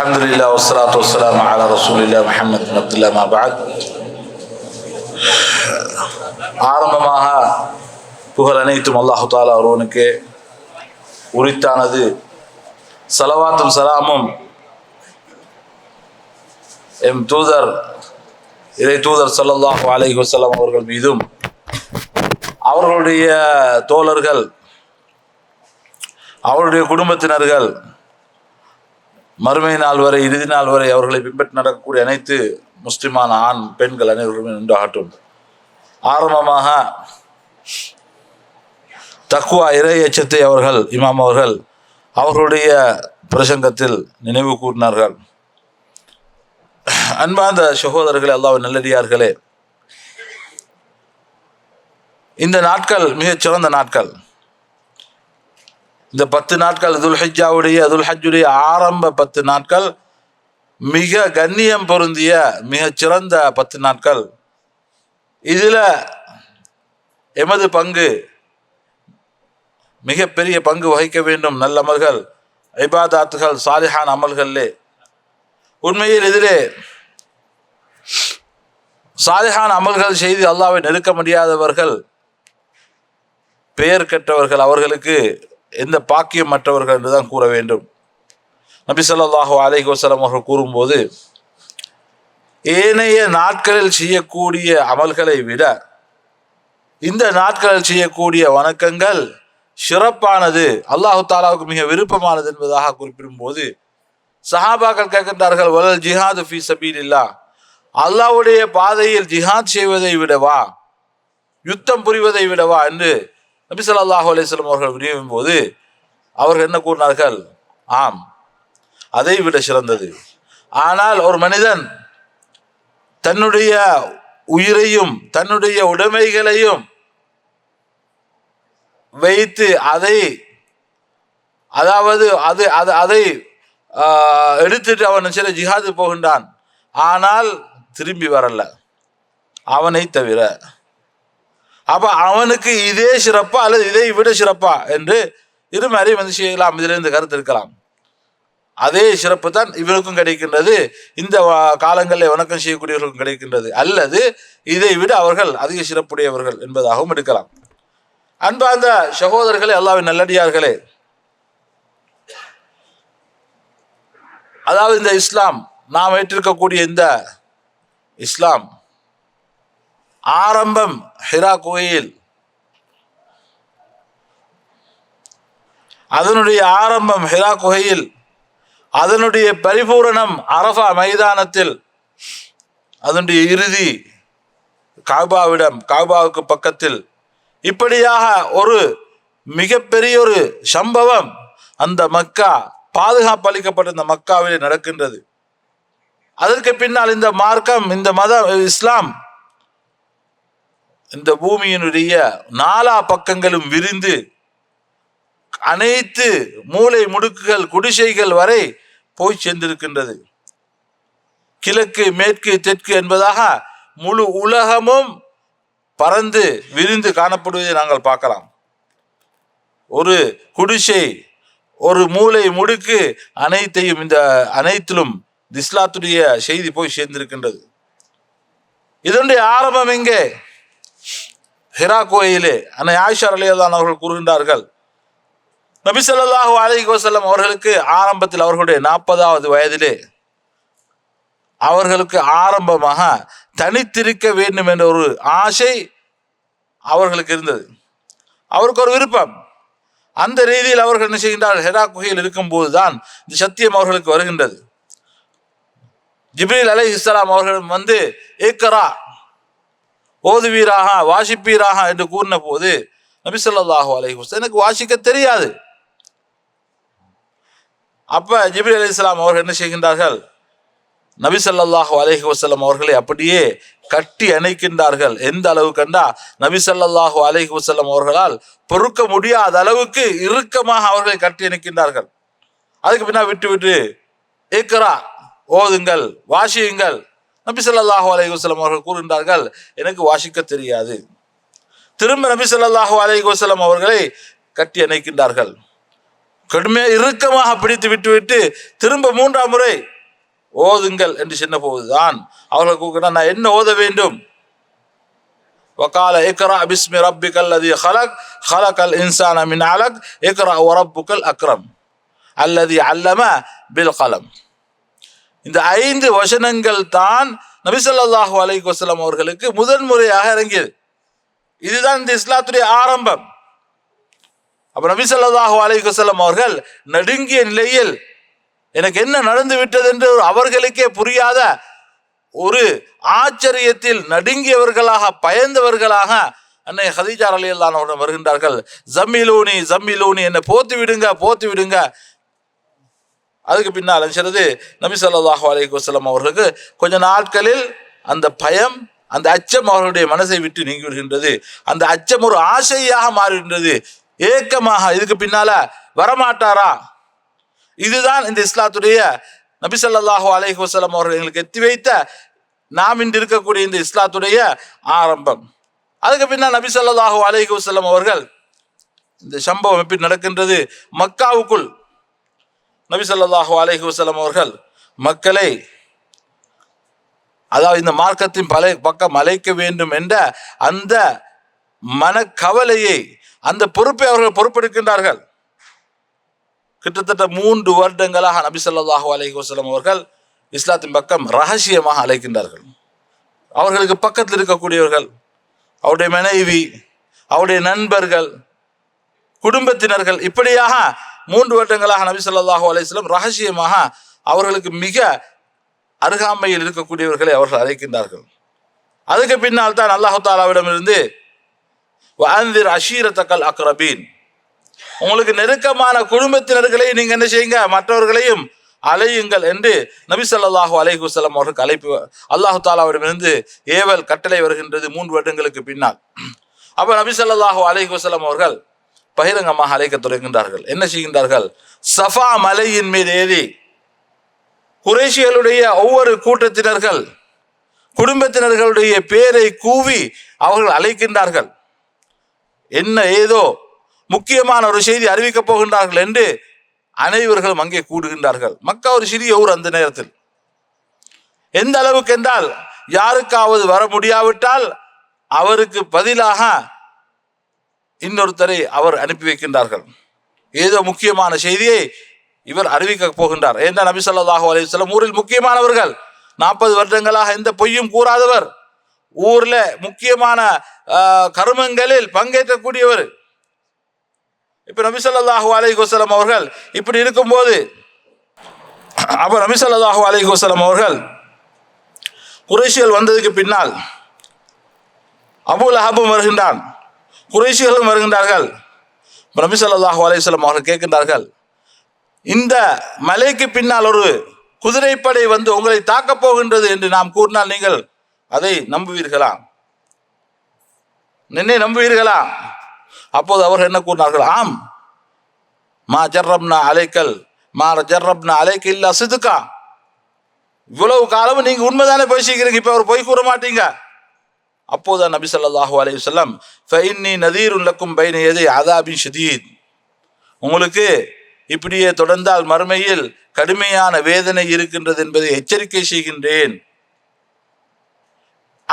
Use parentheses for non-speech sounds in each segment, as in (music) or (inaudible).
அலமதுல்லா வஸ்லாத் வஸ்லாம் அலா ரசூலில்லா முஹம்மத் அப்துல்லா மபாத் ஆரம்பமாக புகழ் அனைத்தும் அல்லாஹு தாலா ஒருவனுக்கு உரித்தானது. சலவாத்தும் சலாமும் எம் தூதர் இறை தூதர் சல்லாஹு அலஹி வசலாம் அவர்கள் மீதும் அவர்களுடைய தோழர்கள் அவருடைய குடும்பத்தினர்கள் மறுமை நாள் வரை இறுதி நாள் வரை அவர்களை பின்பற்றி நடக்கக்கூடிய அனைத்து முஸ்லிமான ஆண் பெண்கள் அனைவருமே உண்டாகட்டும் ஆரம்பமாக தக்குவா இறை எச்சத்தை அவர்கள் இமாம் அவர்கள் அவர்களுடைய பிரசங்கத்தில் நினைவு கூறினார்கள் அன்பார்ந்த சகோதரர்களே அல்லாஹ் நல்லடியார்களே இந்த நாட்கள் மிகச் சிறந்த நாட்கள். இந்த பத்து நாட்கள் துல்ஹஜ்ஜாவுடைய துல்ஹஜ்ஜுடைய ஆரம்ப பத்து நாட்கள் மிக கண்ணியம் பொருந்திய மிக சிறந்த பத்து நாட்கள். இதில் எமது பங்கு மிகப்பெரிய பங்கு வகிக்க வேண்டும் நல்ல அமல்கள் ஐபாதாத்துகள் சாலிஹான் அமல்களிலே. உண்மையில் இதிலே சாலிஹான் அமல்கள் செய்து அல்லாவை நெருக்க முடியாதவர்கள் பெயர் கெட்டவர்கள் அவர்களுக்கு எந்த பாக்கியம் மற்றவர்கள் என்றுதான் கூற வேண்டும். நபி சொல்லாஹு அலைஹி அவர்கள் கூறும்போது ஏனைய நாட்களில் செய்யக்கூடிய அமல்களை விட இந்த நாட்களில் செய்யக்கூடிய வணக்கங்கள் சிறப்பானது அல்லாஹு தாலாவுக்கு மிக விருப்பமானது என்பதாக குறிப்பிடும்போது சஹாபாக்கள் கேட்கின்றார்கள் வலல் ஜிஹாது ஃபி சபீலில்லா அல்லாஹ்வுடைய பாதையில் ஜிஹாத் செய்வதை விடவா? யுத்தம் புரிவதை விடவா? என்று நபி சொல்லாஹு அலிஸ்லம் அவர்கள் விநியோகிக்கும் போது அவர்கள் என்ன கூறினார்கள்? ஆம். அதை விட சிறந்தது. ஆனால் ஒரு மனிதன் தன்னுடைய உயிரையும் தன்னுடைய உடைமைகளையும் வைத்து அதை அதாவது அது அது அதை ஆஹ், எடுத்துட்டு அவன் சில ஜிஹாது போகின்றான். ஆனால் திரும்பி வரல. அவனை தவிர அப்ப அவனுக்கு இதே சிறப்பா அல்லது இதை விட சிறப்பா என்று இருமாரி வந்து செய்யலாம் இதிலிருந்து கருத்து இருக்கலாம் அதே சிறப்பு தான் இவருக்கும் கிடைக்கின்றது. இந்த வா- காலங்களில் வணக்கம் செய்யக்கூடியவர்களுக்கும் கிடைக்கின்றது. அல்லது இதை விட அவர்கள் அதிக சிறப்புடையவர்கள் என்பதாகவும் எடுக்கலாம். அன்பார்ந்த சகோதரர்களே அல்லாவின் நல்லடியார்களே. அதாவது இந்த இஸ்லாம் நாம் ஏற்றிருக்கக்கூடிய இந்த இஸ்லாம் ஆரம்பம் ஹிரா கோயில் அதனுடைய ஆரம்பம் ஹிரா குகையில் அதனுடைய பரிபூரணம் அரஃபா மைதானத்தில். அதனுடைய இறுதி காபாவிடம் காபாவுக்கு பக்கத்தில். இப்படியாக ஒரு மிகப்பெரிய ஒரு சம்பவம் அந்த மக்கா பாதுகாப்பு அளிக்கப்பட்ட இந்த மக்காவிலே நடக்கின்றது. அதற்கு பின்னால் இந்த மார்க்கம் இந்த மதம் இஸ்லாம் இந்த பூமியினுடைய நாலா பக்கங்களும் விரிந்து அனைத்து மூலை முடுக்குகள் குடிசைகள் வரை போய் சேர்ந்திருக்கின்றது. கிழக்கு மேற்கு தெற்கு என்பதாக முழு உலகமும் பறந்து விரிந்து காணப்படுவதை நாங்கள் பார்க்கலாம். ஒரு குடிசை ஒரு மூலை முடுக்கு அனைத்தையும் இந்த அனைத்திலும் இஸ்லாத்துடைய செய்தி போய் சேர்ந்திருக்கின்றது. இதனுடைய ஆரம்பம் எங்கே? ஹிரா கோயிலே அன்னை ஆயிஷா அலியல்லான் அவர்கள் கூறுகின்றார்கள் நபிசல்லாஹு ஸல்லல்லாஹு அலைஹி அவர்களுக்கு ஆரம்பத்தில் அவர்களுடைய நாற்பதாவது வயதிலே அவர்களுக்கு ஆரம்பமாக தனித்திருக்க வேண்டும் என்ற ஒரு ஆசை அவர்களுக்கு இருந்தது. அவருக்கு ஒரு விருப்பம். அந்த ரீதியில் அவர்கள் என்ன செய்கின்றார்கள்? ஹெரா குகையில் இருக்கும்போது தான் இந்த சத்தியம் அவர்களுக்கு வருகின்றது. ஜிப்ரீல் அலை இஸ்லாம் அவர்கள் வந்து ஏக்கரா ஓதுவீராக வாசிப்பீராக என்று கூறின போது நபிசல்லாஹு ஸல்லல்லாஹு எனக்கு வாசிக்க தெரியாது. அப்ப ஜிபிரி அலி இஸ்லாம் அவர்கள் என்ன செய்கின்றார்கள்? நபி ஸல்லல்லாஹு அலைஹி அவர்களை அப்படியே கட்டி அணைக்கின்றார்கள். எந்த அளவு கண்டா? நபி ஸல்லல்லாஹு அலைஹி அவர்களால் பொறுக்க முடியாத அளவுக்கு இறுக்கமாக அவர்களை கட்டி அணைக்கின்றார்கள். அதுக்கு பின்னா விட்டு விட்டு ஏக்கரா ஓதுங்கள் வாசியுங்கள் நபி ஸல்லல்லாஹு அலைஹி வஸல்லம் அவர்கள் கூறுகின்றார்கள் எனக்கு வாசிக்க தெரியாது திரும்ப நபி ஸல்லல்லாஹு அலைஹி வஸல்லம் அவர்களை கட்டி அணைக்கின்றார்கள் கடுமையாக இறுக்கமாக பிடித்து விட்டுவிட்டு திரும்ப மூன்றாம் முறை ஓதுங்கள் என்று சொன்ன போதுதான் அவர்கள் கூப்பிட்டா நான் என்ன ஓத வேண்டும் وقال اقرا باسم ربك الذي خلق خلق الانسان من علق اقرا وربك الاكرم الذي علم بالقلم இந்த ஐந்து வசனங்கள் தான் நபிசல்லாஹு அலைக்கு வசலம் அவர்களுக்கு முதன் முறையாக இறங்கியது. இதுதான் இந்த இஸ்லாத்துடைய ஆரம்பம். அப்ப நபிசல்லாஹு அலைக்கு வசலம் அவர்கள் நடுங்கிய நிலையில் எனக்கு என்ன நடந்து விட்டது என்று அவர்களுக்கே புரியாத ஒரு ஆச்சரியத்தில் நடுங்கியவர்களாக பயந்தவர்களாக அன்னை ஹதீஜா அலி அல்லானவுடன் வருகின்றார்கள். ஜம்மிலூனி ஜம்மிலூனி என்னை போத்து விடுங்க போத்து விடுங்க. அதுக்கு பின்னால் சொல்றது நபி சொல்லாஹு அலைஹி வஸல்லம் அவர்களுக்கு கொஞ்ச நாட்களில் அந்த பயம் அந்த அச்சம் அவர்களுடைய மனசை விட்டு நீங்கி விடுகின்றது. அந்த அச்சம் ஒரு ஆசையாக மாறுகின்றது. ஏக்கமாக இதுக்கு பின்னால வரமாட்டாரா? இதுதான் இந்த இஸ்லாத்துடைய நபி ஸல்லல்லாஹு அலைஹி அவர்கள் எங்களுக்கு எத்தி வைத்த நாம் இன்று இருக்கக்கூடிய இந்த இஸ்லாத்துடைய ஆரம்பம். அதுக்கு பின்னால் நபி ஸல்லல்லாஹு அலைஹி அவர்கள் இந்த சம்பவம் எப்படி நடக்கின்றது? மக்காவுக்குள் நபிசல்லாஹு அலஹி வசலம் அவர்கள் மக்களை அதாவது இந்த மார்க்கத்தின் பல பக்கம் அழைக்க வேண்டும் என்ற அந்த மனக்கவலையை அந்த பொறுப்பை அவர்கள் பொறுப்பெடுக்கின்றார்கள். கிட்டத்தட்ட மூன்று வருடங்களாக நபிசல்லாஹு அலஹி வசலம் அவர்கள் இஸ்லாத்தின் பக்கம் ரகசியமாக அழைக்கின்றார்கள் அவர்களுக்கு பக்கத்தில் இருக்கக்கூடியவர்கள் அவருடைய மனைவி அவருடைய நண்பர்கள் குடும்பத்தினர்கள் இப்படியாக மூன்று வருடங்களாக நபி ஸல்லல்லாஹு அலைஹி ரகசியமாக அவர்களுக்கு மிக அருகாமையில் இருக்கக்கூடியவர்களை அவர்கள் அழைக்கின்றார்கள். அதுக்கு பின்னால் தான் அல்லாஹு தாலாவிடமிருந்து அந்திர் அஷீரத்தக்கல் அக்ரபீன். உங்களுக்கு நெருக்கமான குடும்பத்தினர்களை நீங்கள் என்ன செய்யுங்க? மற்றவர்களையும் அலையுங்கள் என்று நபி ஸல்லல்லாஹு அலைஹி அவர்களுக்கு அழைப்பு அல்லாஹு தாலாவிடமிருந்து ஏவல் கட்டளை வருகின்றது மூன்று வருடங்களுக்கு பின்னால். அப்போ நபி ஸல்லல்லாஹு அலைஹி அவர்கள் பகிரங்கமாக அழைக்க தொடங்குகின்றார்கள். என்ன செய்கின்றார்கள்? சஃபா மலையின் மீது ஏறி குறைஷிகளுடைய ஒவ்வொரு கூட்டத்தினர்கள் குடும்பத்தினர்களுடைய பேரை கூவி அவர்கள் அழைக்கின்றார்கள். என்ன ஏதோ முக்கியமான ஒரு செய்தி அறிவிக்கப் போகின்றார்கள் என்று அனைவர்களும் அங்கே கூடுகின்றார்கள். மக்கா ஒரு சிறிய ஊர் அந்த நேரத்தில். எந்த அளவுக்கு என்றால் யாருக்காவது வர முடியாவிட்டால் அவருக்கு பதிலாக இன்னொருத்தரை அவர் அனுப்பி வைக்கின்றார்கள். ஏதோ முக்கியமான செய்தியை இவர் அறிவிக்க போகின்றார். ஏன்னா நபி ஸல்லல்லாஹு அலைஹி ஊரில் முக்கியமானவர்கள். நாற்பது வருடங்களாக எந்த பொய்யும் கூறாதவர். ஊர்ல முக்கியமான கருமங்களில் பங்கேற்றக்கூடியவர் இப்ப நபிசல்லாஹு ஸல்லல்லாஹு அவர்கள் இப்படி இருக்கும்போது அப்ப நபிசல்லாஹு ஸல்லல்லாஹு அவர்கள் குரேஷியல் வந்ததுக்கு பின்னால் அபுல் அஹபும் வருகின்றான். குறைஷிகளும் வருகின்றார்கள். இப்ப நபி அவர்கள் கேட்கின்றார்கள் இந்த மலைக்கு பின்னால் ஒரு குதிரைப்படை வந்து உங்களை தாக்கப் போகின்றது என்று நாம் கூறினால் நீங்கள் அதை நம்புவீர்களா? நின்னை நம்புவீர்களா? அப்போது அவர்கள் என்ன கூறினார்கள்? ஆம். மா ஜர்ரப்னா அலைக்கல் மா ஜர்ரப்னா அலைக்கு இல்ல சிதுக்கா. இவ்வளவு காலமும் நீங்க உண்மைதானே பேசிக்கிறீங்க இப்ப அவர் போய் கூற மாட்டீங்க. அப்போதான் நபி சொல்லாஹு அலையுசல்லாம் ஃபைன்னி நதீர் உள்ளக்கும் பைன யதை அதாபின் ஷதீத். உங்களுக்கு இப்படியே தொடர்ந்தால் மறுமையில் கடுமையான வேதனை இருக்கின்றது என்பதை எச்சரிக்கை செய்கின்றேன்.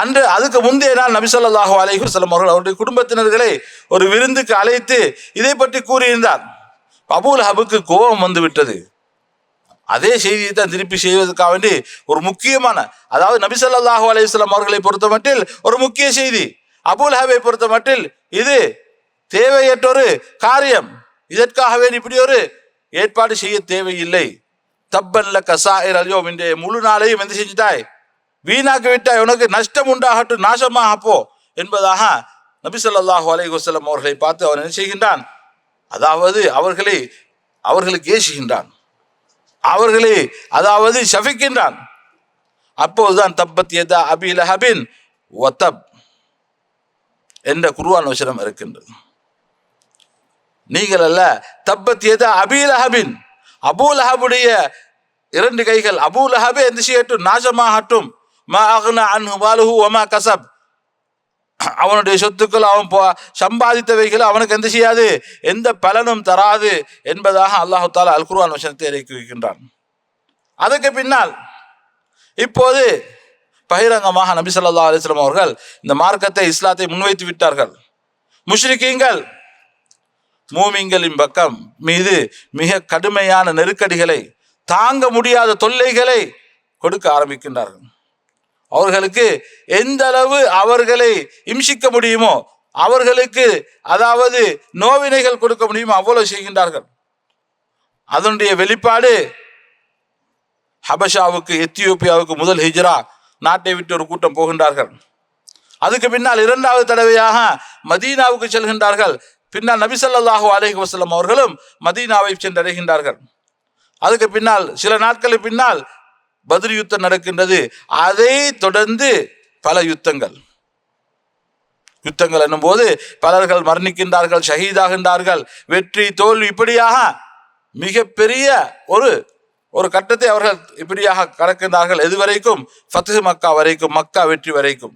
அன்று அதுக்கு முந்தைய நாள் நபிசல்லாஹு அலைஹுசலம் அவர்கள் அவருடைய குடும்பத்தினர்களை ஒரு விருந்துக்கு அழைத்து இதை பற்றி கூறியிருந்தார். அபுல் ஹபுக்கு கோபம் வந்துவிட்டது அதே செய்தியை தான் திருப்பி செய்வதற்காக வேண்டி ஒரு முக்கியமான அதாவது நபிசல்லாஹு ஸல்லல்லாஹு அவர்களை பொறுத்த மட்டில் ஒரு முக்கிய செய்தி. அபுல் ஹபை பொறுத்த மட்டில் இது தேவையற்ற ஒரு காரியம் இதற்காகவே இப்படி ஒரு ஏற்பாடு செய்ய தேவையில்லை. தப்பல்ல கசாயர் அல்யோ இன்றைய முழு நாளையும் எந்த செஞ்சுட்டாய்? வீணாக்கி விட்டாய். உனக்கு நஷ்டம் உண்டாகட்டும் நாசமாக போ என்பதாக நபிசல்லாஹு அலை வசலம் அவர்களை பார்த்து அவன் என்ன செய்கின்றான்? அதாவது அவர்களை அவர்களுக்கு ஏசுகின்றான். அவர்களே அதாவது ஷஃபிக்கின்றான். அப்போதுதான் தப்பத் எதா அபில ஹபின் ஒத்தப் என்ற குருவான் வசனம் இருக்கின்றது. நீங்கள் அல்ல தப்பத் எதா அபி லஹபின் அபூ லஹபுடைய இரண்டு கைகள் அபூ லஹபே எந்த செய்யட்டும்? நாசமாகட்டும். மா அக்னா அன்ஹு மாலுஹு ஒமா கசப். அவனுடைய சொத்துக்கள் அவன் போ சம்பாதித்தவைகள் அவனுக்கு எந்த செய்யாது? எந்த பலனும் தராது என்பதாக அல்லாஹு தாலா அல் குர்ஆன் வசனத்தை இறக்கி வைக்கின்றான். அதுக்கு பின்னால் இப்போது பகிரங்கமாக நபி சொல்லா அலிஸ்லாம் அவர்கள் இந்த மார்க்கத்தை இஸ்லாத்தை முன்வைத்து விட்டார்கள். முஷ்ரிக்கீங்கள் மூமிங்களின் பக்கம் மீது மிக கடுமையான நெருக்கடிகளை தாங்க முடியாத தொல்லைகளை கொடுக்க ஆரம்பிக்கின்றார்கள். அவர்களுக்கு எந்த அளவு அவர்களை இம்சிக்க முடியுமோ அவர்களுக்கு அதாவது நோவினைகள் கொடுக்க முடியுமோ அவ்வளவு செய்கின்றார்கள். அதனுடைய வெளிப்பாடு ஹபஷாவுக்கு எத்தியோப்பியாவுக்கு முதல் ஹிஜ்ரா நாட்டை விட்டு ஒரு கூட்டம் போகின்றார்கள். அதுக்கு பின்னால் இரண்டாவது தடவையாக மதீனாவுக்கு செல்கின்றார்கள். பின்னால் நபிசல்லாஹூ அலேஹி வசலம் அவர்களும் மதீனாவை சென்றடைகின்றார்கள். அதுக்கு பின்னால் சில நாட்களுக்கு பின்னால் பதில் யுத்தம் நடக்கின்றது. அதை தொடர்ந்து பல யுத்தங்கள். யுத்தங்கள் என்னும்போது பலர்கள் மரணிக்கின்றார்கள் ஷஹீதாகின்றார்கள். வெற்றி தோல்வி இப்படியாக மிகப்பெரிய ஒரு ஒரு கட்டத்தை அவர்கள் இப்படியாக கடக்கின்றார்கள். எதுவரைக்கும்? ஃபத்து மக்கா வரைக்கும் மக்கா வெற்றி வரைக்கும்.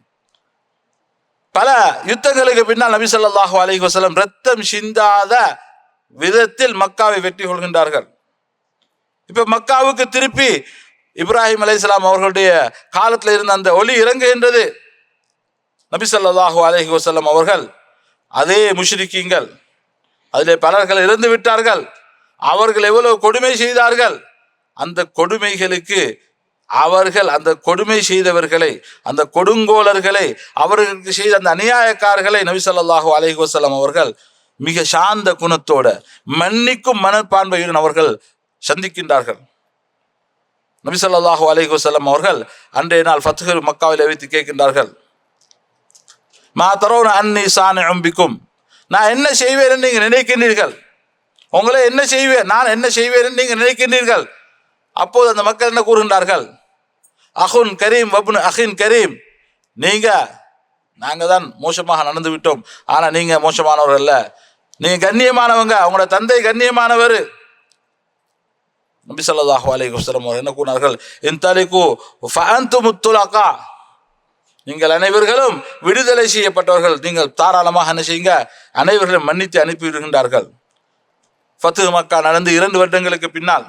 பல யுத்தங்களுக்கு பின்னால் நபி ஸல்லல்லாஹு அலைஹி ரத்தம் சிந்தாத விதத்தில் மக்காவை வெற்றி கொள்கின்றார்கள். இப்ப மக்காவுக்கு திருப்பி இப்ராஹிம் அலைஹிஸ்ஸலாம் அவர்களுடைய காலத்தில் இருந்த அந்த ஒளி இறங்குகின்றது. நபி சொல்லாஹு அலஹி வசல்லம் அவர்கள் அதே முஷ்ரிக்கீங்கள் அதிலே பலர்கள் இறந்து விட்டார்கள். அவர்கள் எவ்வளவு கொடுமை செய்தார்கள்? அந்த கொடுமைகளுக்கு அவர்கள் அந்த கொடுமை செய்தவர்களை அந்த கொடுங்கோலர்களை அவர்களுக்கு செய்த அந்த அநியாயக்காரர்களை நபி ஸல்லல்லாஹு அலைஹி அவர்கள் மிக சாந்த குணத்தோட மன்னிக்கும் மனப்பான்மையுடன் அவர்கள் சந்திக்கின்றார்கள். நபிசல்லாஹு ஸல்லல்லாஹு அலைஹி வஸல்லம் அவர்கள் அன்றைய நாள் ஃபத்ஹுல் மக்காவில் வைத்து கேட்கின்றார்கள். மா தரோன் அன்னி சாணி அம்பிக்கும் நான் என்ன செய்வேன் நீங்கள் நினைக்கின்றீர்கள்? உங்களை என்ன செய்வேன்? நான் என்ன செய்வேன் நீங்கள் நினைக்கின்றீர்கள்? அப்போது அந்த மக்கள் என்ன கூறுகின்றார்கள்? அஹுன் கரீம் வபுன் அஹின் கரீம். நீங்கள் நாங்கள் தான் மோசமாக நடந்து விட்டோம். ஆனால் நீங்கள் மோசமானவர் அல்ல. நீங்கள் கண்ணியமானவங்க. உங்களோட தந்தை கண்ணியமானவர். நபி ஸல்லல்லாஹு அலி வஸல்லம் அவர்கள் என்ன கூறினார்கள்? தலைக்கு ஃபஅன்தும் முத்துலாக்கா நீங்கள் அனைவர்களும் விடுதலை செய்யப்பட்டவர்கள். நீங்கள் தாராளமாக என்ன செய்யுங்க? அனைவர்களும் மன்னித்து அனுப்பிவிடுகின்றார்கள் ஃபத்து மக்கா நடந்து இரண்டு வருடங்களுக்கு பின்னால்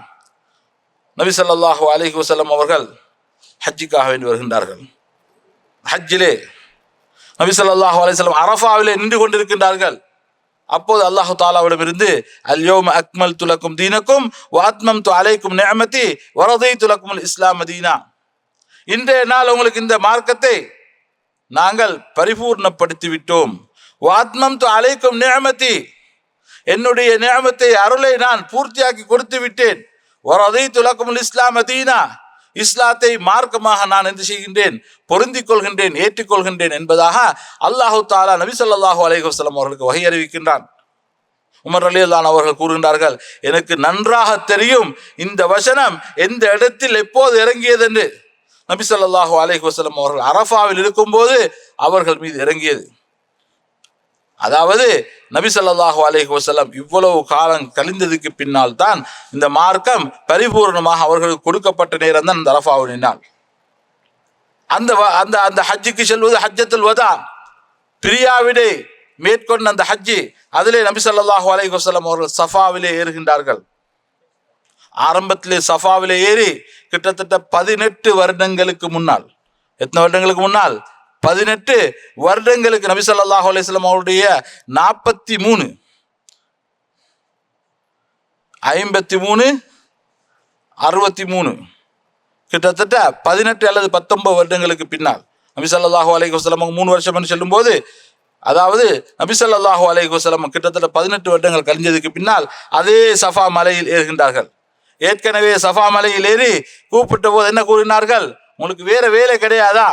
நபி ஸல்லல்லாஹு அலைஹி வஸல்லம் அவர்கள் ஹஜ்ஜிக்காக வேண்டி வருகின்றார்கள். ஹஜ்ஜிலே நபி ஸல்லல்லாஹு அலைஹி அரஃபாவிலே நின்று கொண்டிருக்கின்றார்கள். அப்போது அல்லாஹு தாலாவிடமிருந்து அல்யோம அக்மல் துலக்கும் தீனக்கும் வாத்மம் து அலைக்கும் நேமதி வரதை துலக்கும் இஸ்லாம் தீனா. இன்றைய நாள் உங்களுக்கு இந்த மார்க்கத்தை நாங்கள் பரிபூர்ணப்படுத்தி விட்டோம் வாத்மம் து அலைக்கும் நேமதி என்னுடைய நியமத்தை அருளை நான் பூர்த்தியாக்கி கொடுத்து விட்டேன் வரதை துலக்கும் இஸ்லாம் தீனா. இஸ்லாத்தை மார்க்கமாக நான் என்ன செய்கின்றேன்? பொருந்திக் கொள்கின்றேன் ஏற்றுக்கொள்கின்றேன் என்பதாக அல்லாஹு தாலா நபி ஸல்லல்லாஹு அலைஹி அவர்களுக்கு வகை அறிவிக்கின்றான். உமர் அலியல்லான் அவர்கள் கூறுகின்றார்கள் எனக்கு நன்றாக தெரியும் இந்த வசனம் எந்த இடத்தில் எப்போது இறங்கியது என்று. நபி ஸல்லல்லாஹு அவர்கள் அரஃபாவில் இருக்கும்போது அவர்கள் மீது இறங்கியது. அதாவது நபி சொல்லாஹு அலஹி வசலம் இவ்வளவு காலம் கழிந்ததுக்கு பின்னால் தான் இந்த மார்க்கம் பரிபூர்ணமாக அவர்களுக்கு கொடுக்கப்பட்ட நேரம் தான் அந்த அரஃபாவுடைய நாள் அந்த வ- அந்த அந்த ஹஜ்ஜுக்கு செல்வது ஹஜ்ஜத்தில் வதா. பிரியாவிடை மேற்கொண்ட அந்த ஹஜ்ஜி அதிலே நபி சொல்லாஹு அலஹி வசலம் அவர்கள் சஃபாவிலே ஏறுகின்றார்கள். ஆரம்பத்திலே சஃபாவிலே ஏறி கிட்டத்தட்ட பதினெட்டு வருடங்களுக்கு முன்னால் எத்தனை வருடங்களுக்கு முன்னால்? பதினெட்டு வருடங்களுக்கு நபி ஸல்லல்லாஹு அலிஸ்லாம் அவருடைய நாற்பத்தி மூணு. ஐம்பத்தி மூணு அறுபத்தி மூணு. கிட்டத்தட்ட பதினெட்டு அல்லது பத்தொன்பது வருடங்களுக்கு பின்னால் நபி ஸல்லல்லாஹு அலைஹி மூணு வருஷம் என்று சொல்லும்போது அதாவது நபி ஸல்லல்லாஹு அலைஹி கிட்டத்தட்ட பதினெட்டு வருடங்கள் கழிஞ்சதுக்கு பின்னால் அதே சஃபா மலையில் ஏறுகின்றார்கள். ஏற்கனவே சஃபா மலையில் ஏறி கூப்பிட்ட போது என்ன கூறினார்கள்? உங்களுக்கு வேற வேலை கிடையாதா?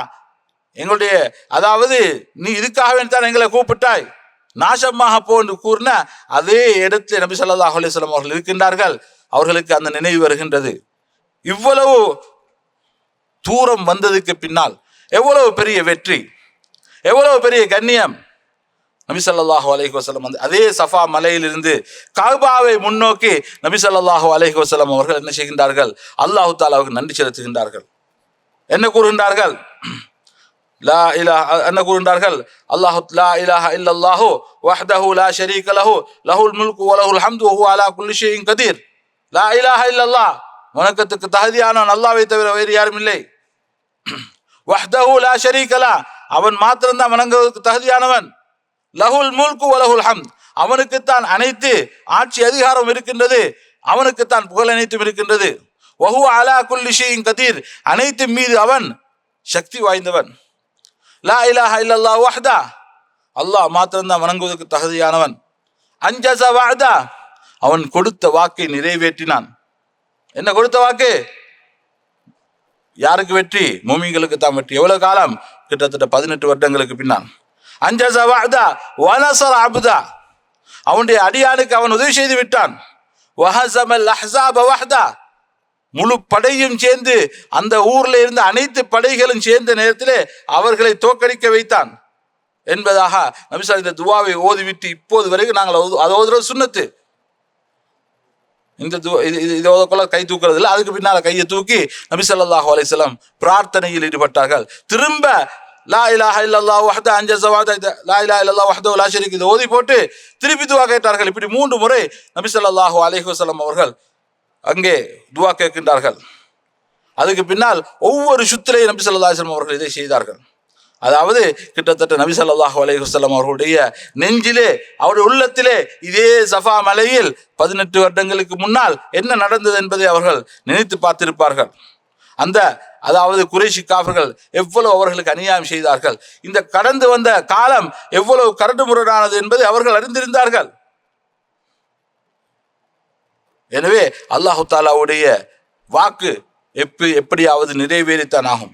எங்களுடைய அதாவது நீ இதுக்காக தான் எங்களை கூப்பிட்டாய். நாசமாக போ என்று கூறின அதே இடத்தில் நபி ஸல்லல்லாஹு அலிஸ்லாம் அவர்கள் இருக்கின்றார்கள். அவர்களுக்கு அந்த நினைவு வருகின்றது. இவ்வளவு தூரம் வந்ததுக்கு பின்னால் எவ்வளவு பெரிய வெற்றி எவ்வளவு பெரிய கண்ணியம். நபி அலஹி வசலம் வந்து அதே சஃபா மலையிலிருந்து காபாவை முன்னோக்கி நபி அலஹி வசலம் அவர்கள் என்ன செய்கின்றார்கள்? அல்லாஹு தாலாவுக்கு நன்றி செலுத்துகின்றார்கள். என்ன கூறுகின்றார்கள்? லா இலா என்ன கூறுகின்றார்கள் அல்லாஹு லா இலாஹ இல்லல்லாஹு வஹ்தஹு லா ஷரீக லஹு லஹுல் முல்கு வ லஹுல் ஹம்து வ ஹுவ அலா குல்லி ஷைஇன் கதீர் லா இலாஹ இல்லல்லாஹ் வணக்கத்துக்கு தகுதியானவன் அல்லாஹ்வை தவிர வேறு யாரும் இல்லை. வஹ்தஹு லா ஷரீக லா அவன் மாத்திரம்தான் வணங்குவதற்கு தகுதியானவன். லஹுல் முல்கு வ லஹுல் ஹம்த் அவனுக்குத்தான் அனைத்து ஆட்சி அதிகாரம் இருக்கின்றது. அவனுக்குத்தான் புகழ் அனைத்தும் இருக்கின்றது. வஹு அலா குல்லி ஷைஇன் கதீர் அனைத்தின் மீது அவன் சக்தி வாய்ந்தவன். லா இலாஹ இல்லல்லா வஹ்தா அல்லாஹ் மாத்திரம்தான் வணங்குவதற்கு தகுதியானவன். அஞ்சசா வஅதா அவன் கொடுத்த வாக்கை நிறைவேற்றினான் என்ன கொடுத்த வாக்கு யாருக்கு வெற்றி மூமிங்களுக்கு தான் வெற்றி எவ்வளவு காலம் கிட்டத்தட்ட பதினெட்டு வருடங்களுக்கு பின்னான் அஞ்சசா வஅதா வனசர் அப்தா அவனுடைய அடியானுக்கு அவன் உதவி செய்து விட்டான் வஹஸமல் அஹ்ஸாப வஹ்தா முழு படையும் சேர்ந்து அந்த ஊரில் இருந்த அனைத்து படைகளும் சேர்ந்த நேரத்தில் அவர்களை தோக்கடிக்க வைத்தான். என்பதாக நபிசா இந்த துவாவை ஓதிவிட்டு இப்போது வரைக்கும் நாங்கள் அதை ஓதுறது சுண்ணத்து இந்த து இது இது இதை ஓதக்குள்ள கை தூக்குறது இல்லை அதுக்கு பின்னால் கையை தூக்கி நபி ஸல்லல்லாஹு அலைஹி பிரார்த்தனையில் ஈடுபட்டார்கள். திரும்ப லா இலாஹ இல்லல்லாஹ் வஹத அஞ்ச சவாத லா இலா இல்லல்லா வஹத லா ஷரீக இதை ஓதி போட்டு திருப்பி துவா கேட்டார்கள். இப்படி மூன்று முறை நபி ஸல்லல்லாஹு அலைஹி அவர்கள் அங்கே துவா கேட்கின்றார்கள். அதுக்கு பின்னால் ஒவ்வொரு சுத்திலையும் நபி ஸல்லல்லாஹு அவர்கள் இதை செய்தார்கள். அதாவது கிட்டத்தட்ட நபி சொல்லாஹ் அலைஹுசல்லம் அவர்களுடைய நெஞ்சிலே அவருடைய உள்ளத்திலே இதே சஃபா மலையில் பதினெட்டு வருடங்களுக்கு முன்னால் என்ன நடந்தது என்பதை அவர்கள் நினைத்து பார்த்திருப்பார்கள். அந்த அதாவது குறைஷி காஃபர்கள் எவ்வளவு அவர்களுக்கு அநியாயம் செய்தார்கள். இந்த கடந்து வந்த காலம் எவ்வளவு கரடு முரடானது என்பதை அவர்கள் அறிந்திருந்தார்கள். எனவே அல்லாஹு தாலாவுடைய வாக்கு எப்ப எப்படியாவது நிறைவேறித்தான் ஆகும்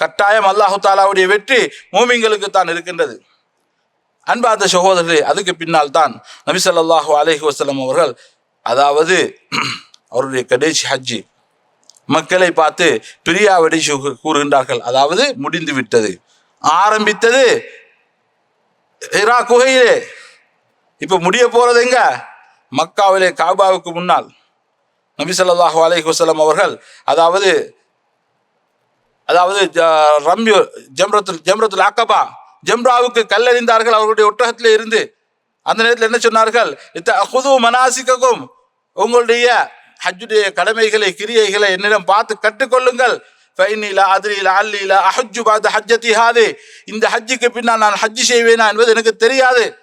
கட்டாயம் அல்லாஹு தாலாவுடைய வெற்றி மூமிங்களுக்கு தான் இருக்கின்றது. அன்பார்ந்த சகோதரர்களே அதுக்கு பின்னால் தான் நபி அலஹி வசலம் அவர்கள் அதாவது (clears throat) அவருடைய கடைசி ஹஜ்ஜி மக்களை பார்த்து பிரியாவடி கூறுகின்றார்கள். அதாவது முடிந்து விட்டது. ஆரம்பித்தது ஹிரா குகையிலே. இப்ப முடிய போறது எங்க? மக்காவிலே காபாவுக்கு முன்னால். நபிசல்லாஹு ஸல்லல்லாஹு அலைஹி அவர்கள் அதாவது அதாவது ஜ- ரம்யு ஜம்ரத்துல் ஜம்ரத்துல் அக்கபா ஜம்ராவுக்கு கல்லறிந்தார்கள் அவர்களுடைய ஒட்டகத்தில் இருந்து. அந்த நேரத்தில் என்ன சொன்னார்கள்? இத்த அஹுது மனாசிக்கும் உங்களுடைய ஹஜ்ஜுடைய கடமைகளை கிரியைகளை என்னிடம் பார்த்து கற்றுக்கொள்ளுங்கள். ஃபைனி அதிரிலா அத்ரி அஹஜ்ஜு பாத ஹஜ்ஜத்தி ஹாதே. இந்த ஹஜ்ஜுக்கு பின்னால் நான் ஹஜ்ஜு செய்வேனா என்பது எனக்கு தெரியாது.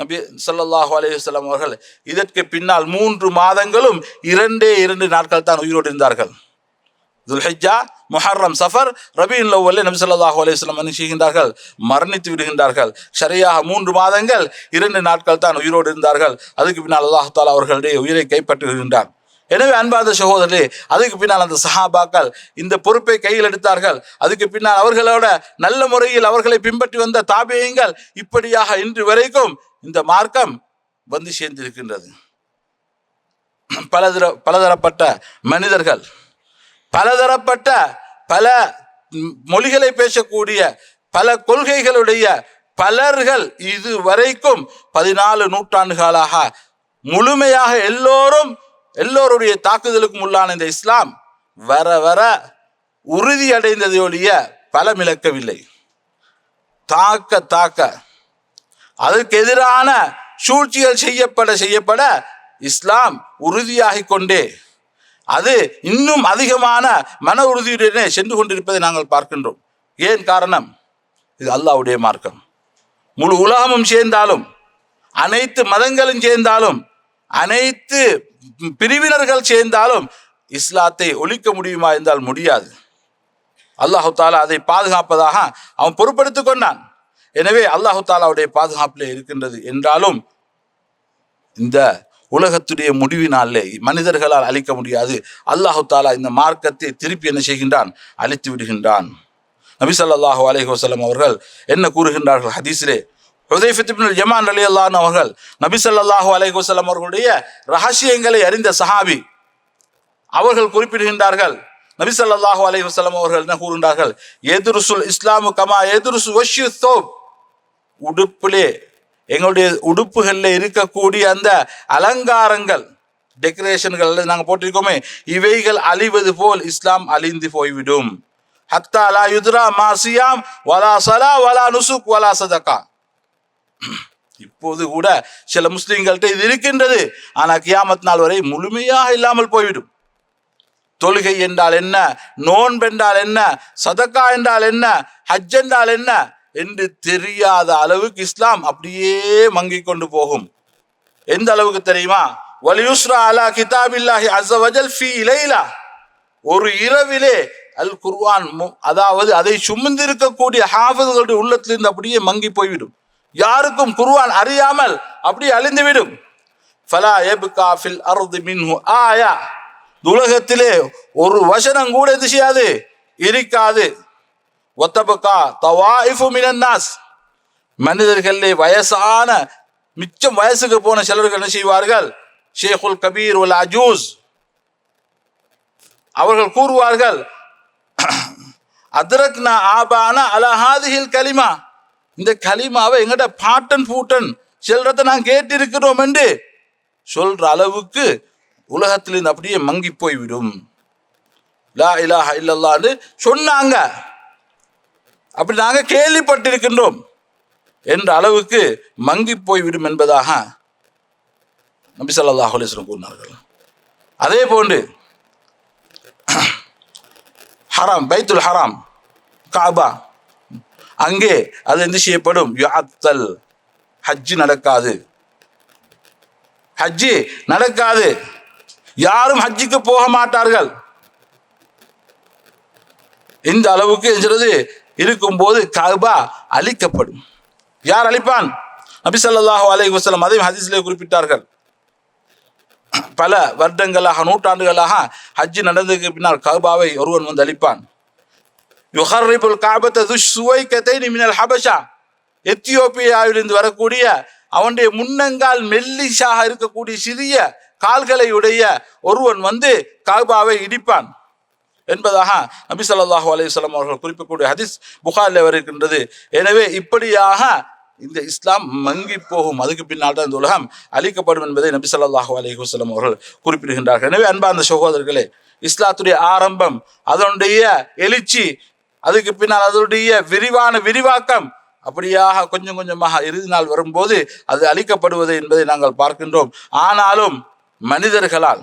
நபி ஸல்லல்லாஹு அலையுஸ்லாம் அவர்கள் இதற்கு பின்னால் மூன்று மாதங்களும் இரண்டே இரண்டு நாட்கள் தான் உயிரோடு இருந்தார்கள் துல்ஹிஜா முஹர்ரம் சஃபர் ரபீன் லவ்வல்ல நபி ஸல்லல்லாஹு அலைஹி அனுஷிகின்றார்கள் மரணித்து விடுகின்றார்கள். சரியாக மூன்று மாதங்கள் இரண்டு நாட்கள் தான் உயிரோடு இருந்தார்கள் அதுக்கு பின்னால் அல்லாஹ் அவர்களுடைய உயிரை கைப்பற்றுகின்றார் எனவே அன்பாத சகோதரரே அதுக்கு பின்னால் அந்த சஹாபாக்கள் இந்த பொறுப்பை கையில் எடுத்தார்கள். அதுக்கு பின்னால் அவர்களோட நல்ல முறையில் அவர்களை பின்பற்றி வந்த தாபியங்கள் இப்படியாக இன்று வரைக்கும் இந்த மார்க்கம் வந்து சேர்ந்திருக்கின்றது. பலதர பலதரப்பட்ட மனிதர்கள் பலதரப்பட்ட பல மொழிகளை பேசக்கூடிய பல கொள்கைகளுடைய பலர்கள் இது வரைக்கும் பதினாலு நூற்றாண்டுகளாக முழுமையாக எல்லோரும் எல்லோருடைய தாக்குதலுக்கும் உள்ளான இந்த இஸ்லாம் வர வர உறுதியடைந்ததை ஒழிய பலமிழக்கவில்லை தாக்க தாக்க அதற்கு எதிரான சூழ்ச்சிகள் செய்யப்பட செய்யப்பட இஸ்லாம் உறுதியாகிக் கொண்டே அது இன்னும் அதிகமான மன உறுதியுடனே சென்று கொண்டிருப்பதை நாங்கள் பார்க்கின்றோம். ஏன் காரணம்? இது அல்லாஹ்வுடைய மார்க்கம். முழு உலகமும் சேர்ந்தாலும் அனைத்து மதங்களும் சேர்ந்தாலும் அனைத்து பிரிவினர்கள் சேர்ந்தாலும் இஸ்லாத்தை ஒழிக்க முடியுமா என்றால் முடியாது. அல்லாஹு தாலா அதை பாதுகாப்பதாக அவன் பொறுப்படுத்திக் கொண்டான். எனவே அல்லாஹு தாலாவுடைய பாதுகாப்பில் இருக்கின்றது என்றாலும் இந்த உலகத்துடைய முடிவினாலே மனிதர்களால் அழிக்க முடியாது. அல்லாஹு தாலா இந்த மார்க்கத்தை திருப்பி என்ன செய்கின்றான்? அழித்து விடுகின்றான். நபி ஸல்லல்லாஹு அலைஹி அவர்கள் என்ன கூறுகின்றார்கள்? ஹதீஸிலே ஹுதைஃபத் ஜமான் அலி அல்லான் அவர்கள் நபி ஸல்லல்லாஹு அலைஹி அவர்களுடைய ரகசியங்களை அறிந்த சஹாபி அவர்கள் குறிப்பிடுகின்றார்கள். நபி ஸல்லல்லாஹு அலைஹி அவர்கள் என்ன கூறுகின்றார்கள்? எதுருசுல் இஸ்லாமு கமா எதிர்சு வஷ்யு தோப் உடுப்பிலே எங்களுடைய உடுப்புகளில் இருக்கக்கூடிய அந்த அலங்காரங்கள் டெக்கரேஷன்கள் நாங்கள் போட்டிருக்கோமே இவைகள் அழிவது போல் இஸ்லாம் அழிந்து போய்விடும். ஹத்தா லா யுத்ரா மாசியாம் வலா சலா வலா நுசுக் வலா சதகா. இப்போது கூட சில முஸ்லீம்கள்ட்ட இது இருக்கின்றது. ஆனால் கியாமத் நாள் வரை முழுமையாக இல்லாமல் போய்விடும். தொழுகை என்றால் என்ன? நோன்பென்றால் என்ன? சதக்கா என்றால் என்ன? ஹஜ் என்றால் என்ன? என்று தெரியாத அளவுக்கு இஸ்லாம் அப்படியே மங்கி கொண்டு போகும். எந்த அளவுக்கு தெரியுமா? வலியுஸ்ரா அலா கிதாபில்லாஹி அசவஜல் ஃபி இலைலா ஒரு இரவிலே அல் குர்வான் அதாவது அதை சுமந்திருக்கக்கூடிய ஹாஃபதுகளுடைய உள்ளத்திலிருந்து அப்படியே மங்கி போய்விடும். யாருக்கும் குர்வான் அறியாமல் அப்படியே அழிந்துவிடும். ஃபலா எபுகா ஃபில் அர்தி மின்ஹு ஆயா. உலகத்திலே ஒரு வசனம் கூட எது செய்யாது? இருக்காது. ஒத்தபுக்கா தவாயிஃபு மினன் நாஸ் மனிதர்களே வயசான மிச்சம் வயசுக்கு போன சிலர்கள் என்ன செய்வார்கள்? ஷேகுல் கபீர் உல் அஜூஸ். அவர்கள் கூறுவார்கள் அத்ரக்னா ஆபான அலஹாதிஹில் கலிமா. இந்த கலிமாவை எங்கட பாட்டன் பூட்டன் செல்றதை நான் கேட்டிருக்கிறோம் என்று சொல்ற அளவுக்கு உலகத்திலிருந்து அப்படியே மங்கி போய்விடும். லா இலாஹ இல்லல்லான்னு சொன்னாங்க. அப்படி நாங்கள் கேள்விப்பட்டிருக்கின்றோம். என்ற அளவுக்கு மங்கி போய்விடும் என்பதாக நபி ஸல்லல்லாஹு அலைஹி கூறினார்கள். அதே போன்று ஹராம் பைத்துல் ஹராம் காபா அங்கே அது என்ன செய்யப்படும்? யாத்தல் ஹஜ்ஜி நடக்காது. ஹஜ்ஜி நடக்காது. யாரும் ஹஜ்ஜிக்கு போக மாட்டார்கள். இந்த அளவுக்கு என்கிறது இருக்கும்போது கபா அழிக்கப்படும் யார் அழிப்பான் நபி ஸல்லல்லாஹு அலைஹி வசலம் அதையும் ஹதீஸ்லேயே குறிப்பிட்டார்கள். பல வருடங்களாக நூற்றாண்டுகளாக ஹஜ்ஜி நடந்ததுக்கு பின்னால் கபாவை ஒருவன் வந்து அழிப்பான் யுஹர்ரிபுல் காபத்தை துஷ்சுவை கதை மினல் ஹபஷா. எத்தியோப்பியாவிலிருந்து வரக்கூடிய அவனுடைய முன்னங்கால் மெல்லிஷாக இருக்கக்கூடிய சிறிய கால்களை உடைய ஒருவன் வந்து காபாவை இடிப்பான். என்பதாக நபி ஸல்லல்லாஹு அலையம் அவர்கள் குறிப்பிடக்கூடிய ஹதீஸ் புகாரில் வருகின்றது. எனவே இப்படியாக இந்த இஸ்லாம் மங்கி போகும். அதுக்கு பின்னால் தான் இந்த உலகம் அழிக்கப்படும் என்பதை நபி ஸல்லல்லாஹு அலைஹி அவர்கள் குறிப்பிடுகின்றார்கள். எனவே அன்பார்ந்த சகோதரர்களே இஸ்லாத்துடைய ஆரம்பம் அதனுடைய எழுச்சி அதுக்கு பின்னால் அதனுடைய விரிவான விரிவாக்கம் அப்படியாக கொஞ்சம் கொஞ்சமாக இறுதி நாள் வரும்போது அது அழிக்கப்படுவது என்பதை நாங்கள் பார்க்கின்றோம். ஆனாலும் மனிதர்களால்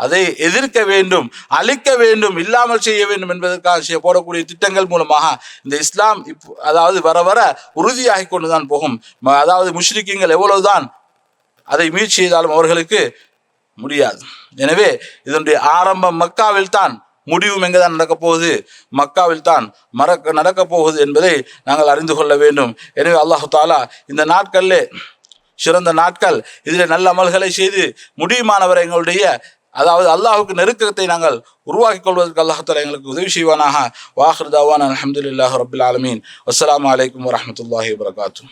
அதை எதிர்க்க வேண்டும் அழிக்க வேண்டும் இல்லாமல் செய்ய வேண்டும் என்பதற்காக செய்ய போடக்கூடிய திட்டங்கள் மூலமாக இந்த இஸ்லாம் இப் அதாவது வர வர உறுதியாகி கொண்டுதான் போகும். அதாவது முஷ்ரிக்கிங்கள் எவ்வளவுதான் அதை மீட் செய்தாலும் அவர்களுக்கு முடியாது. எனவே இதனுடைய ஆரம்பம் மக்காவில் தான் முடிவும் எங்கே தான் நடக்கப் போகுது? மக்காவில் தான் மறக்க நடக்கப் போகுது என்பதை நாங்கள் அறிந்து கொள்ள வேண்டும். எனவே அல்லாஹு தாலா இந்த நாட்களிலே சிறந்த நாட்கள் இதில் நல்ல அமல்களை செய்து முடியுமானவரை எங்களுடைய அதாவது அல்லாஹுக்கு நெருக்கத்தை நாங்கள் உருவாக்கிக் கொள்வதற்கு அல்லாஹால எங்களுக்கு உதவி செய்வானாக. வாஹர் தாவான் அலமதுல்லாஹ் ரபுல் ஆலமீன். அஸ்லாம் வலைக்கம் வரமத்துல்லாஹி வரகாத்தூ